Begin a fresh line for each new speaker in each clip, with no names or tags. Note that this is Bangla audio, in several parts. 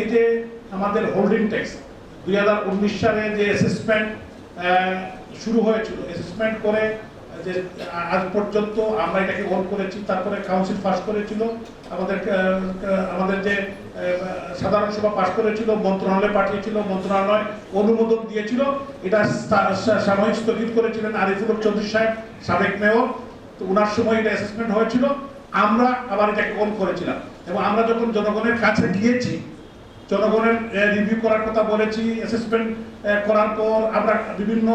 এই যে আমাদের হোল্ডিং ট্যাক্স দুই হাজার উনিশ সালে যে অ্যাসেসমেন্ট শুরু হয়েছিল অ্যাসেসমেন্ট করে যে আজ পর্যন্ত আমরা এটাকে হোল্ড করেছি, তারপরে কাউন্সিল পাস করেছিল আমাদের আমাদের যে সাধারণ সভা পাস করেছিল, মন্ত্রণালয়ে পাঠিয়েছিল, মন্ত্রণালয় অনুমোদন দিয়েছিল, এটা সাময়িক স্থগিত করেছিলেন আরিফুল চৌধুরী সাহেব, সাবেক মেয়র, তো ওনার সময় এটা অ্যাসেসমেন্ট হয়েছিল, আমরা আবার এটাকে অন করেছিলাম, এবং আমরা যখন জনগণের কাছে গিয়েছি জনগণের রিভিউ করার কথা বলেছি অ্যাসেসমেন্ট করার পর আমরা বিভিন্ন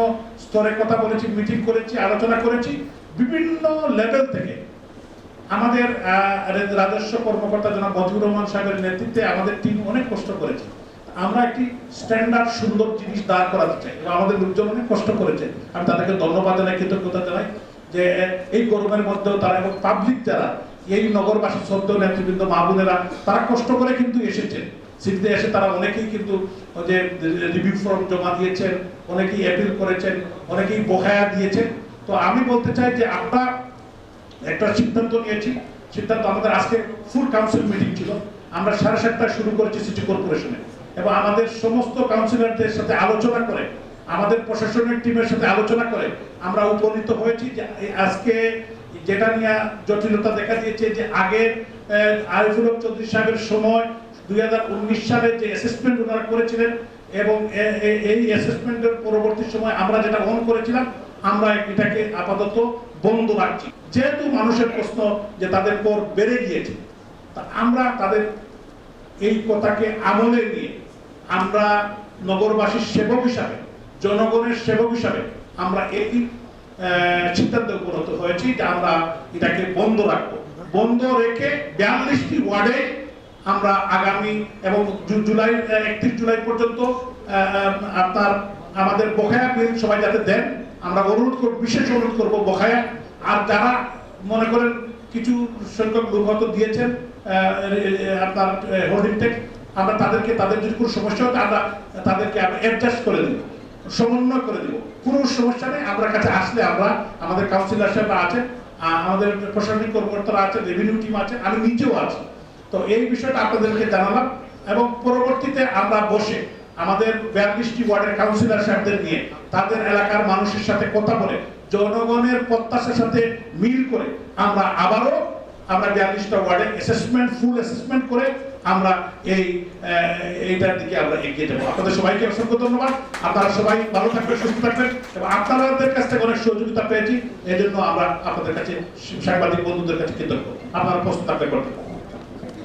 স্তরে কথা বলেছি মিটিং করেছি, আলোচনা করেছি, বিভিন্ন লেভেল থেকে। আমাদের রাজস্ব কর্মকর্তা জনাব মজিবুর রহমান সাহেবের নেতৃত্বে আমাদের টিম অনেক কষ্ট করেছে। আমরা একটি স্ট্যান্ডার্ড সুন্দর জিনিস দাঁড় করাতে চাই। এবং আমাদের লোকজন অনেক কষ্ট করেছে। আমি তাদেরকে ধন্যবাদ জানাই, কৃতজ্ঞতা জানাই যে এই গরমের মধ্যেও তারা এবং পাবলিক যারা, এই নগরবাসী সদ্য নেতৃবৃন্দ, মা বোনেরা, তারা কষ্ট করে কিন্তু এসেছেন। সিটিতে এসে তারা অনেকেই কিন্তু যে রিভিউ ফর্ম জমা দিয়েছেন, অনেকেই অ্যাপিল করেছেন, অনেকেই বকেয়া দিয়েছেন। তো আমি বলতে চাই যে আমরা একটা সিদ্ধান্ত নিয়েছি। সিদ্ধান্ত আমাদের আজকে ফুল কাউন্সিল মিটিং ছিল। আমরা সাড়ে সাতটায় শুরু করেছি সিটি কর্পোরেশনে এবং আমাদের সমস্ত কাউন্সিলরদের সাথে আলোচনা করে, আমাদের প্রশাসনিক টিমের সাথে আলোচনা করে আমরা উপনীত হয়েছি যে আজকে যেটা নিয়ে জটিলতা দেখা দিয়েছে যে আগে আরিফুল চৌধুরী সাহেবের সময় দুই হাজার উনিশ সালে যে অ্যাসেসমেন্ট ওনারা করেছিলেন এবং এই অ্যাসেসমেন্টের পরবর্তী সময় আমরা যেটা অন করেছিলাম, আমরা এটাকে আপাতত বন্ধ রাখছি। যেহেতু মানুষের প্রশ্ন যে তাদের কর বেড়ে গিয়েছে, তা আমরা তাদের এই কথাকে আমলে নিয়ে আমরা নগরবাসীর সেবক হিসাবে, জনগণের সেবক হিসাবে আমরা এই সিদ্ধান্তে উপনীত হয়েছি যে আমরা এটাকে বন্ধ রাখব। বন্ধ রেখে বিয়াল্লিশটি ওয়ার্ডে আমরা আগামী এবং জুলাই একত্রিশ জুলাই পর্যন্ত আপনার আমাদের বকেয়া বিল সবাই যাতে দেন আমরা অনুরোধ করব বিশেষ অনুরোধ করব বকেয়া আর যারা মনে করেন কিছু সংখ্যক হয়তো দিয়েছেন আপনার হোল্ডিং ট্যাক্স আমরা তাদেরকে তাদের যদি কোনো সমস্যা হয় আমরা তাদেরকে অ্যাডজাস্ট করে দিব সমন্বয় করে দিব। কোনো সমস্যা নেই আমরা কাছে আসলে আমরা আমাদের কাউন্সিলর সাহেব আছেন আহ, আমাদের প্রশাসনিক কর্মকর্তারা আছে রেভিনিউ টিম আছে আমি নিজেও আছি। তো এই বিষয়টা আপনাদেরকে জানালাম এবং পরবর্তীতে আমরা বসে আমাদের বিয়াল্লিশটি ওয়ার্ডের কাউন্সিলর সাহেবদের নিয়ে তাদের এলাকার মানুষের সাথে কথা বলে, জনগণের প্রত্যাশার সাথে মিল করে আমরা আবারও আমরা বিয়াল্লিশটা ওয়ার্ডে অ্যাসেসমেন্ট ফুল অ্যাসেসমেন্ট করে আমরা এই এইটার দিকে আমরা এগিয়ে যাব। আপনাদের সবাইকে অসংখ্য ধন্যবাদ। আপনারা সবাই ভালো থাকবেন, সুস্থ থাকবেন এবং আপনাদের কাছ থেকে অনেক সহযোগিতা পেয়েছি। এই জন্য আমরা আপনাদের কাছে সাংবাদিক বন্ধুদের কাছে কৃতজ্ঞ। আপনারা প্রস্তুত থাকবেন